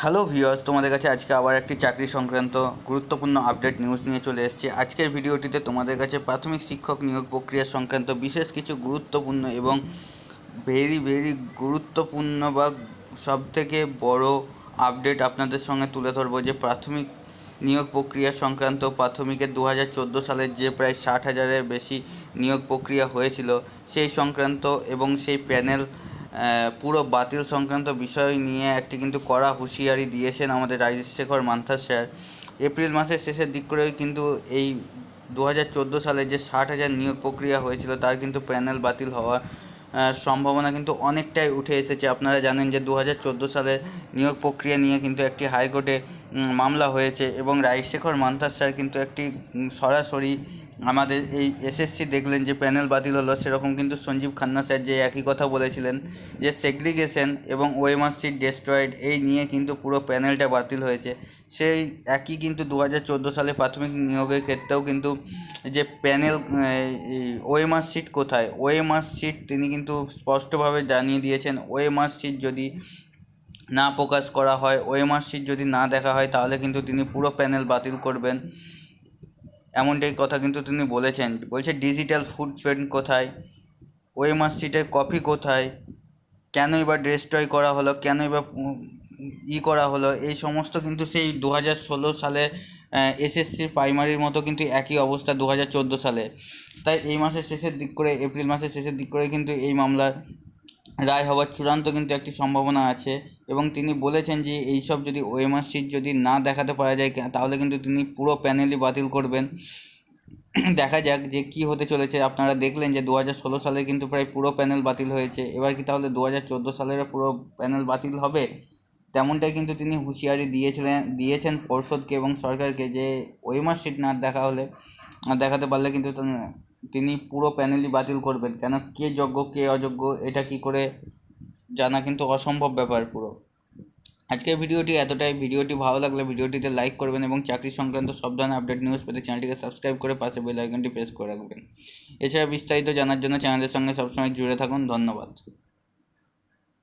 Hello viewers তোমাদের কাছে আজকে আবার একটি চাকরি সংক্রান্ত গুরুত্বপূর্ণ আপডেট নিউজ নিয়ে চলে এসেছি। আজকের ভিডিওটিতে তোমাদের কাছে প্রাথমিক শিক্ষক নিয়োগ প্রক্রিয়া সংক্রান্ত বিশেষ কিছু গুরুত্বপূর্ণ এবং ভেরি ভেরি গুরুত্বপূর্ণ বা সবথেকে বড় আপডেট আপনাদের সঙ্গে তুলে ধরবো যে প্রাথমিক নিয়োগ প্রক্রিয়া সংক্রান্ত প্রাথমিকের দু হাজার চোদ্দ সালের যে প্রায় ষাট হাজারের বেশি নিয়োগ প্রক্রিয়া হয়েছিল, সেই সংক্রান্ত এবং সেই প্যানেল পুরো বাতিল সংক্রান্ত বিষয় নিয়ে একটি কিন্তু কড়া হুঁশিয়ারি দিয়েছেন আমাদের রাজশেখর মান্থার স্যার। এপ্রিল মাসের শেষের দিক করেও কিন্তু এই দু হাজার চোদ্দ সালে যে ষাট হাজার নিয়োগ প্রক্রিয়া হয়েছিল, তার কিন্তু প্যানেল বাতিল হওয়ার সম্ভাবনা কিন্তু অনেকটাই উঠে এসেছে। আপনারা জানেন যে দু হাজার চোদ্দ সালে নিয়োগ প্রক্রিয়া নিয়ে কিন্তু একটি হাইকোর্টে মামলা হয়েছে এবং রাজশেখর মান্থার স্যার কিন্তু একটি সরাসরি আমাদের এই এসএসসি দেখলেন যে প্যানেল বাতিল হলো, সেরকম কিন্তু সঞ্জীব খান্না স্যার যে একই কথা বলেছিলেন, যে সেগ্রিগেশন এবং ওয়েমার সিট ডেস্ট্রয়েড এই নিয়ে কিন্তু পুরো প্যানেলটা বাতিল হয়েছে। সেই একই কিন্তু দু হাজার চোদ্দ সালে প্রাথমিক নিয়োগের ক্ষেত্রেও কিন্তু যে প্যানেল ওয়েমার সিট কোথায়? ওয়েমার সিট তিনি কিন্তু স্পষ্টভাবে জানিয়ে দিয়েছেন ওয়েমার সিট যদি না প্রকাশ করা হয় ওয়েমার সিট যদি না দেখা হয়, তাহলে কিন্তু তিনি পুরো প্যানেল বাতিল করবেন। এমনটাই কথা কিন্তু তিনি বলেছেন। বলছে ডিজিটাল ফুড ফুটপ্রিন্ট কোথায়? ওয়েমার সিটের কপি কোথায়? কেনই বা ডিস্ট্রয় করা হলো? কেনই বা ই করা হলো? এই সমস্ত কিন্তু সেই দু হাজার ষোলো সালে এসএসসির প্রাইমারির মতো কিন্তু একই অবস্থা দু হাজার চোদ্দ সালে। তাই এই মাসের শেষের দিক করে, এপ্রিল মাসের শেষের দিক করে কিন্তু এই মামলার রায় হওয়ার চূড়ান্ত কিন্তু একটি সম্ভাবনা আছে। এবং তিনি বলেছেন যে এইসব যদি ওএমআর সিট যদি না দেখাতে পারা যায় তাহলে কিন্তু তিনি পুরো প্যানেলই বাতিল করবেন। দেখা যাক যে কি হতে চলেছে। আপনারা দেখলেন যে দু হাজার ষোলো সালে কিন্তু প্রায় পুরো প্যানেল বাতিল হয়েছে। এবার কি তাহলে দু হাজার চোদ্দ সালের পুরো প্যানেল বাতিল হবে? তেমনটাই কিন্তু তিনি হুঁশিয়ারি দিয়েছিলেন, দিয়েছেন পর্ষদকে এবং সরকারকে যে ওয়েমার সিট না দেখা হলে দেখাতে পারলে কিন্তু তিনি পুরো প্যানেলই বাতিল করবেন। কেন? কে যোগ্য, কে অযোগ্য, এটা কি করে জানা কিন্তু অসম্ভব ব্যাপার পুরো। আজকের ভিডিওটি এতটাই। ভিডিওটি ভালো লাগলে ভিডিওটিতে লাইক করবেন এবং চাকরি সংক্রান্ত সব ধরনের আপডেট নিউজ পেতে চ্যানেলটিকে সাবস্ক্রাইব করে পাশে বেল আইকনটি প্রেস করে রাখবেন। এছাড়া বিস্তারিত জানার জন্য চ্যানেলের সঙ্গে সবসময় জুড়ে থাকুন। ধন্যবাদ।